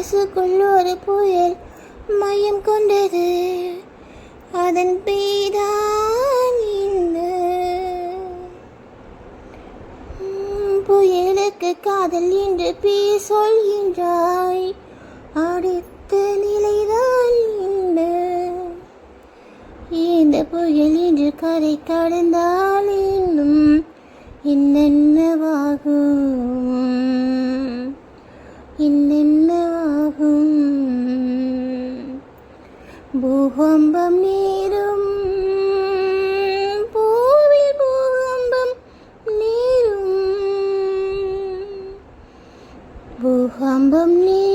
மனசுக்குள் ஒரு புயல் மையம் கொண்டது. அதன் பெய்தான் புயலுக்கு காதல் என்று பே சொல்கின்றாய். அடுத்த நிலைதான் இந்த இந்த புயல் என்று கரை கடந்தால் இன்னும் என்னென்னவாகும்? பூகம்பம் நேரும் பூவில் பூகம்பம் நேரும். பூகம்பம் நேரும்.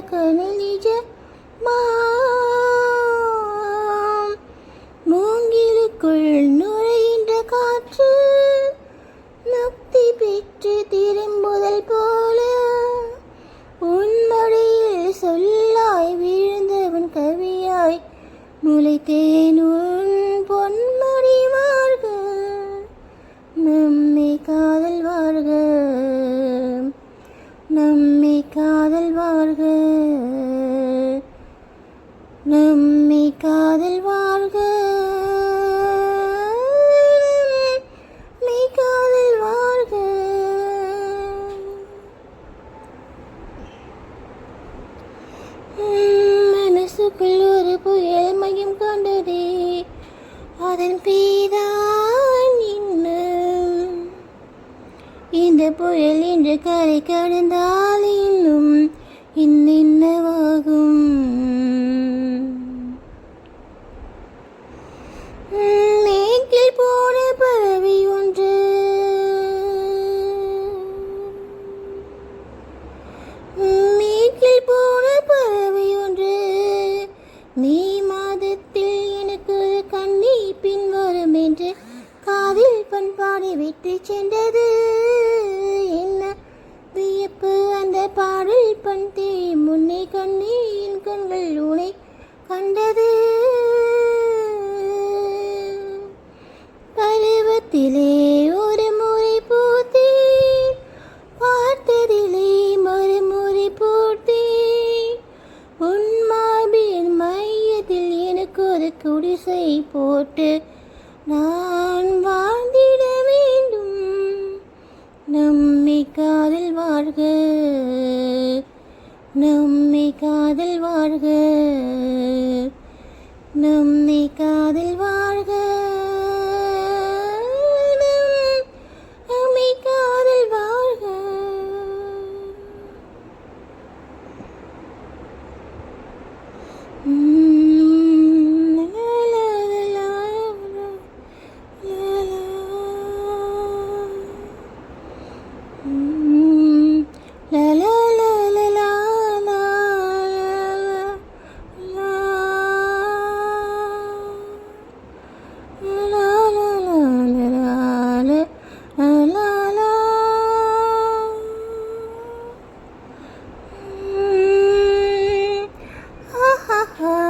என் வழக்கனில் நிஜ மூங்கிலுக்குள் நுழைகின்ற காற்று முக்தி பெற்று திரும்புதல் போல. உன்மொழியில் சொல்லாய் வீழ்ந்தவன் கவியாய் முளைத்தேன் உன் பொன்மொழிவார்கள் நம்மை காதல்வார்கள் நம் பேதான் இன்னும் இந்த புயல் இன்று கரை கடந்தால் இன்னும் இன்னென்னவாகும். உம், மேற்கில் போன பறவை ஒன்று. மேற்கில் அதில் பண்பாடி விட்டு சென்றது. என்ன? வியப்பு அந்த பாடல் பண்டி முன்னே கண்ணே கண்கள் உனை கண்டது. பருவத்திலே ஒரு முறை பூத்தேன். பார்த்ததிலே மறுமுறை பூத்தேன் உன் மார்பின் மையத்தில் எனக்கு ஒரு குடிசை போட்டு நான் வா நம்மை காதல் வாழ்க. நம்மை காதல் வாழ்க. நம்மை காதல் கா ha ha ha.